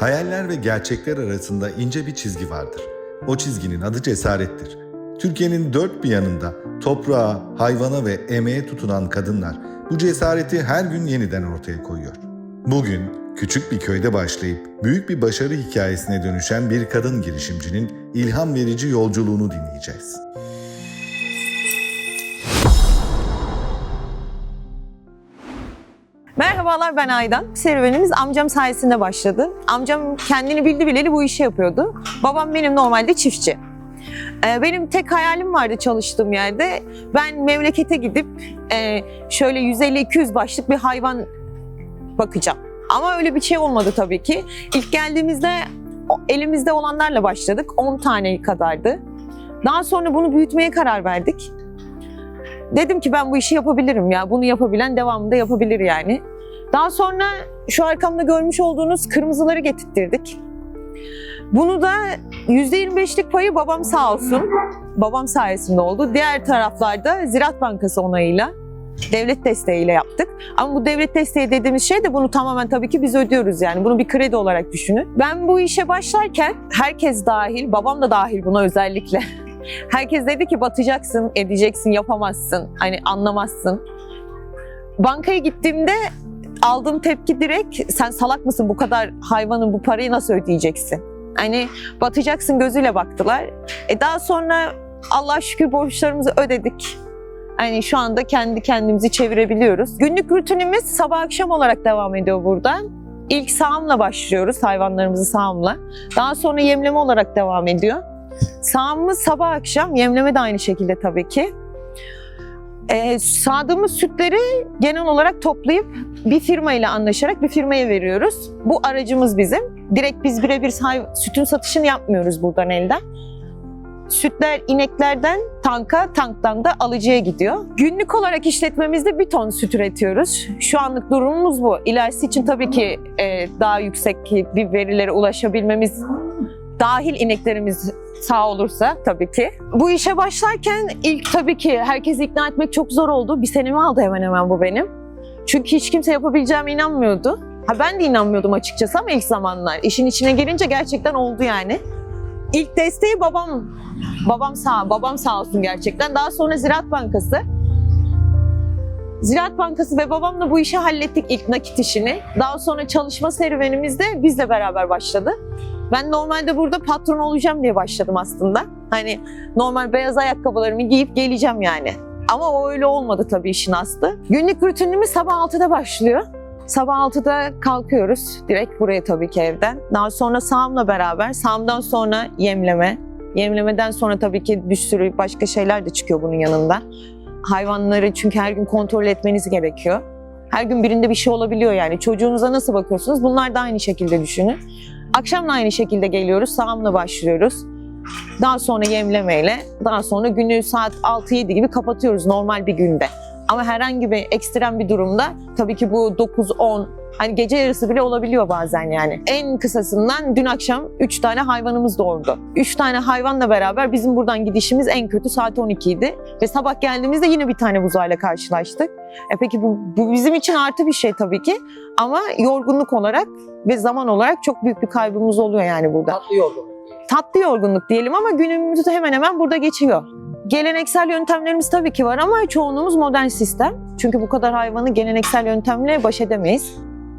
Hayaller ve gerçekler arasında ince bir çizgi vardır. O çizginin adı cesarettir. Türkiye'nin dört bir yanında toprağa, hayvana ve emeğe tutunan kadınlar bu cesareti her gün yeniden ortaya koyuyor. Bugün küçük bir köyde başlayıp büyük bir başarı hikayesine dönüşen bir kadın girişimcinin ilham verici yolculuğunu dinleyeceğiz. Merhabalar ben Aydan. Serüvenimiz amcam sayesinde başladı. Amcam kendini bildi bileli bu işi yapıyordu. Babam benim normalde çiftçi. Ee, Benim tek hayalim vardı çalıştığım yerde. Ben memlekete gidip e, şöyle 150-200 başlık bir hayvan bakacağım. Ama öyle bir şey olmadı tabii ki. İlk geldiğimizde elimizde olanlarla başladık. 10 tane kadardı. Daha sonra bunu büyütmeye karar verdik. Dedim ki ben bu işi yapabilirim ya. Bunu yapabilen devamında yapabilir yani. Daha sonra şu arkamda görmüş olduğunuz kırmızıları getirttirdik. Bunu da %25'lik payı babam sağ olsun. Babam sayesinde oldu. Diğer taraflarda Ziraat Bankası onayıyla, devlet desteğiyle yaptık. Ama bu devlet desteği dediğimiz şey de bunu tamamen tabii ki biz ödüyoruz yani. Bunu bir kredi olarak düşünün. Ben bu işe başlarken herkes dahil, babam da dahil buna özellikle. Herkes dedi ki batacaksın, edeceksin, yapamazsın, hani anlamazsın. Bankaya gittiğimde aldığım tepki direkt sen salak mısın bu kadar hayvanın bu parayı nasıl ödeyeceksin? Hani batacaksın gözüyle baktılar. E daha sonra Allah şükür borçlarımızı ödedik. Hani şu anda kendi kendimizi çevirebiliyoruz. Günlük rutinimiz sabah akşam olarak devam ediyor burada. İlk sağımla başlıyoruz, hayvanlarımızı sağımla. Daha sonra yemleme olarak devam ediyor. Sağımız sabah akşam, yemleme de aynı şekilde tabii ki. Ee, sağdığımız sütleri genel olarak toplayıp bir firma ile anlaşarak bir firmaya veriyoruz. Bu aracımız bizim. Direkt biz birebir sütün satışını yapmıyoruz buradan elden. Sütler ineklerden tanka, tanktan da alıcıya gidiyor. Günlük olarak işletmemizde bir ton süt üretiyoruz. Şu anlık durumumuz bu. İlerisi için tabii ki e, daha yüksek bir verilere ulaşabilmemiz dahil ineklerimiz sağ olursa tabii ki. Bu işe başlarken ilk tabii ki herkesi ikna etmek çok zor oldu. Bir senemi aldı hemen hemen bu benim. Çünkü hiç kimse yapabileceğime inanmıyordu. Ha ben de inanmıyordum açıkçası ama ilk zamanlar. işin içine girince gerçekten oldu yani. İlk desteği babam, babam sağ, babam sağ olsun gerçekten. Daha sonra Ziraat Bankası. Ziraat Bankası ve babamla bu işi hallettik ilk nakit işini. Daha sonra çalışma serüvenimiz de bizle beraber başladı. Ben normalde burada patron olacağım diye başladım aslında. Hani normal beyaz ayakkabılarımı giyip geleceğim yani. Ama o öyle olmadı tabii işin aslı. Günlük rutinimiz sabah 6'da başlıyor. Sabah 6'da kalkıyoruz. Direkt buraya tabii ki evden. Daha sonra sağımla beraber, sağımdan sonra yemleme. Yemlemeden sonra tabii ki bir sürü başka şeyler de çıkıyor bunun yanında. Hayvanları çünkü her gün kontrol etmeniz gerekiyor. Her gün birinde bir şey olabiliyor yani. Çocuğunuza nasıl bakıyorsunuz? Bunlar da aynı şekilde düşünün. Akşam da aynı şekilde geliyoruz. Sağımla başlıyoruz. Daha sonra yemlemeyle, daha sonra günü saat 6-7 gibi kapatıyoruz normal bir günde. Ama herhangi bir ekstrem bir durumda tabii ki bu 9-10 hani gece yarısı bile olabiliyor bazen yani. En kısasından dün akşam 3 tane hayvanımız doğurdu. 3 tane hayvanla beraber bizim buradan gidişimiz en kötü saat 12 idi. Ve sabah geldiğimizde yine bir tane buzayla karşılaştık. E peki bu, bu bizim için artı bir şey tabii ki. Ama yorgunluk olarak ve zaman olarak çok büyük bir kaybımız oluyor yani burada. Tatlı yorgunluk. Tatlı yorgunluk diyelim ama günümüzü de hemen hemen burada geçiyor. Geleneksel yöntemlerimiz tabii ki var ama çoğunluğumuz modern sistem. Çünkü bu kadar hayvanı geleneksel yöntemle baş edemeyiz.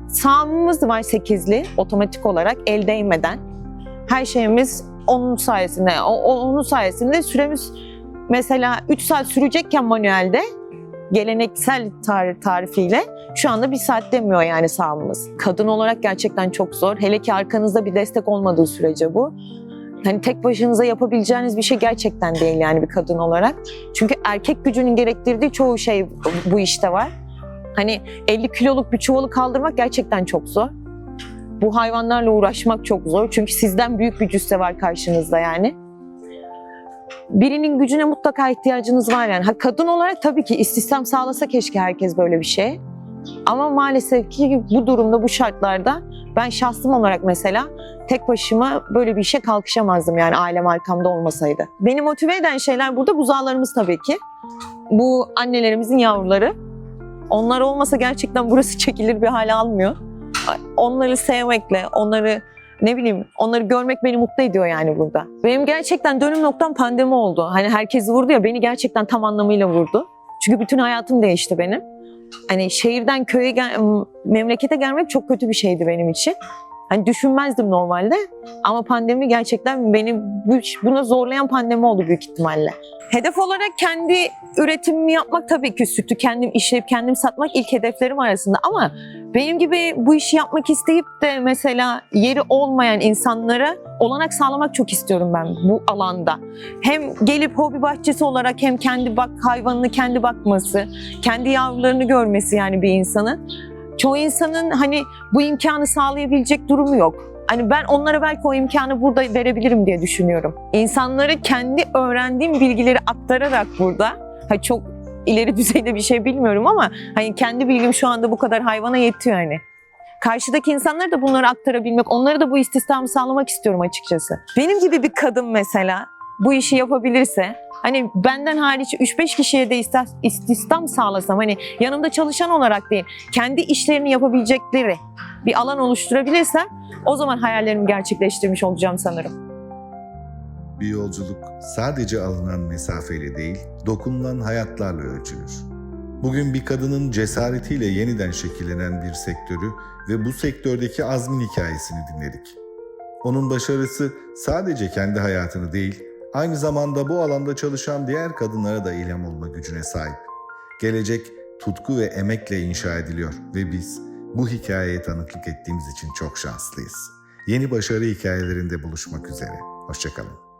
Sağımımız var 8'li otomatik olarak el değmeden. Her şeyimiz onun sayesinde, onun sayesinde süremiz mesela 3 saat sürecekken manuelde geleneksel tar- tarifiyle şu anda bir saat demiyor yani sağımız. Kadın olarak gerçekten çok zor. Hele ki arkanızda bir destek olmadığı sürece bu. Hani tek başınıza yapabileceğiniz bir şey gerçekten değil yani bir kadın olarak. Çünkü erkek gücünün gerektirdiği çoğu şey bu işte var. Hani 50 kiloluk bir çuvalı kaldırmak gerçekten çok zor. Bu hayvanlarla uğraşmak çok zor. Çünkü sizden büyük bir cüsse var karşınızda yani. Birinin gücüne mutlaka ihtiyacınız var yani. Ha, kadın olarak tabii ki istihdam sağlasa keşke herkes böyle bir şey. Ama maalesef ki bu durumda, bu şartlarda ben şahsım olarak mesela tek başıma böyle bir işe kalkışamazdım yani ailem arkamda olmasaydı. Beni motive eden şeyler burada buzağlarımız tabii ki. Bu annelerimizin yavruları. Onlar olmasa gerçekten burası çekilir bir hale almıyor. Onları sevmekle, onları ne bileyim onları görmek beni mutlu ediyor yani burada. Benim gerçekten dönüm noktam pandemi oldu. Hani herkes vurdu ya beni gerçekten tam anlamıyla vurdu. Çünkü bütün hayatım değişti benim. Hani şehirden köye gel memlekete gelmek çok kötü bir şeydi benim için. Hani düşünmezdim normalde ama pandemi gerçekten beni bu- buna zorlayan pandemi oldu büyük ihtimalle. Hedef olarak kendi üretimimi yapmak tabii ki sütü kendim işleyip kendim satmak ilk hedeflerim arasında ama benim gibi bu işi yapmak isteyip de mesela yeri olmayan insanlara olanak sağlamak çok istiyorum ben bu alanda. Hem gelip hobi bahçesi olarak hem kendi bak hayvanını kendi bakması, kendi yavrularını görmesi yani bir insanın. Çoğu insanın hani bu imkanı sağlayabilecek durumu yok. Hani ben onlara belki o imkanı burada verebilirim diye düşünüyorum. İnsanlara kendi öğrendiğim bilgileri aktararak burada, ha çok ileri düzeyde bir şey bilmiyorum ama hani kendi bilgim şu anda bu kadar hayvana yetiyor hani. Karşıdaki insanlara da bunları aktarabilmek, onlara da bu istihdamı sağlamak istiyorum açıkçası. Benim gibi bir kadın mesela bu işi yapabilirse, hani benden hariç 3-5 kişiye de istihdam sağlasam, hani yanımda çalışan olarak değil, kendi işlerini yapabilecekleri bir alan oluşturabilirsem o zaman hayallerimi gerçekleştirmiş olacağım sanırım. Bir yolculuk sadece alınan mesafeyle değil, dokunulan hayatlarla ölçülür. Bugün bir kadının cesaretiyle yeniden şekillenen bir sektörü ve bu sektördeki azmin hikayesini dinledik. Onun başarısı sadece kendi hayatını değil, aynı zamanda bu alanda çalışan diğer kadınlara da ilham olma gücüne sahip. Gelecek tutku ve emekle inşa ediliyor ve biz bu hikayeye tanıklık ettiğimiz için çok şanslıyız. Yeni başarı hikayelerinde buluşmak üzere. Hoşçakalın.